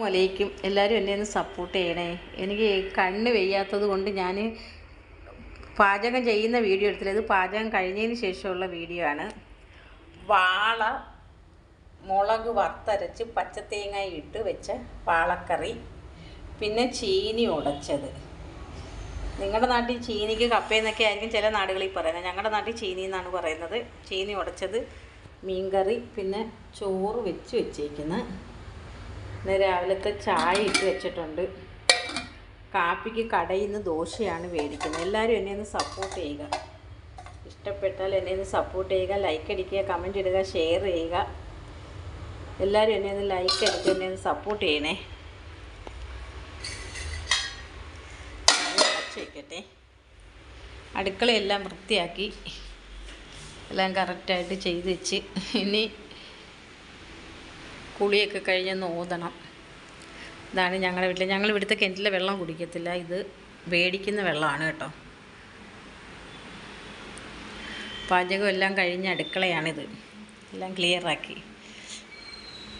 വലയിക്കും എല്ലാവരും എന്നെ ഒന്ന് സപ്പോർട്ട് ചെയ്യണേ. എനിക്ക് കണ്ണ് വെയ്യാത്തത് കൊണ്ട് ഞാൻ പാചകം ചെയ്യുന്ന വീഡിയോ എടുത്തില്ല. ഇത് പാചകം കഴിഞ്ഞതിന് ശേഷമുള്ള വീഡിയോ ആണ്. വാള മുളക് വറുത്തരച്ച് പച്ചത്തേങ്ങ ഇട്ട് വെച്ച വാളക്കറി. പിന്നെ ചീനി ഉടച്ചത്. നിങ്ങളുടെ നാട്ടിൽ ചീനിക്ക് കപ്പയെന്നൊക്കെ ആയിരിക്കും ചില നാടുകളിൽ പറയുന്നത്. ഞങ്ങളുടെ നാട്ടിൽ ചീനി എന്നാണ് പറയുന്നത്. ചീനി ഉടച്ചത് മീൻകറി പിന്നെ ചോറ് വെച്ച് വെച്ചേക്കുന്നത് ഇന്ന് രാവിലത്തെ ചായ ഇട്ട് വെച്ചിട്ടുണ്ട്. കാപ്പിക്ക് കടയിൽ നിന്ന് ദോശയാണ് മേടിക്കുന്നത്. എല്ലാവരും എന്നെ ഒന്ന് സപ്പോർട്ട് ചെയ്യുക. ഇഷ്ടപ്പെട്ടാൽ എന്നെ ഒന്ന് സപ്പോർട്ട് ചെയ്യുക. ലൈക്ക് അടിക്കുക കമന്റ് ഇടുക ഷെയർ ചെയ്യുക. എല്ലാവരും എന്നെ ഒന്ന് ലൈക്ക് അടിക്കുക എന്നെ ഒന്ന് സപ്പോർട്ട് ചെയ്യണേ. വെക്കട്ടെ. അടുക്കളയെല്ലാം വൃത്തിയാക്കി. എല്ലാം കറക്റ്റായിട്ട് ചെയ്ത് വെച്ച്. ഇനി കുളിയൊക്കെ കഴിഞ്ഞൊന്ന് ഓതണം ഇതാണ് ഞങ്ങളുടെ വീട്ടിൽ ഞങ്ങൾ ഇവിടുത്തെ കിണറ്റിലെ വെള്ളം കുടിക്കത്തില്ല. ഇത് വേടിക്കുന്ന വെള്ളമാണ് കേട്ടോ. പാചകം എല്ലാം കഴിഞ്ഞ അടുക്കളയാണിത്. എല്ലാം ക്ലിയറാക്കി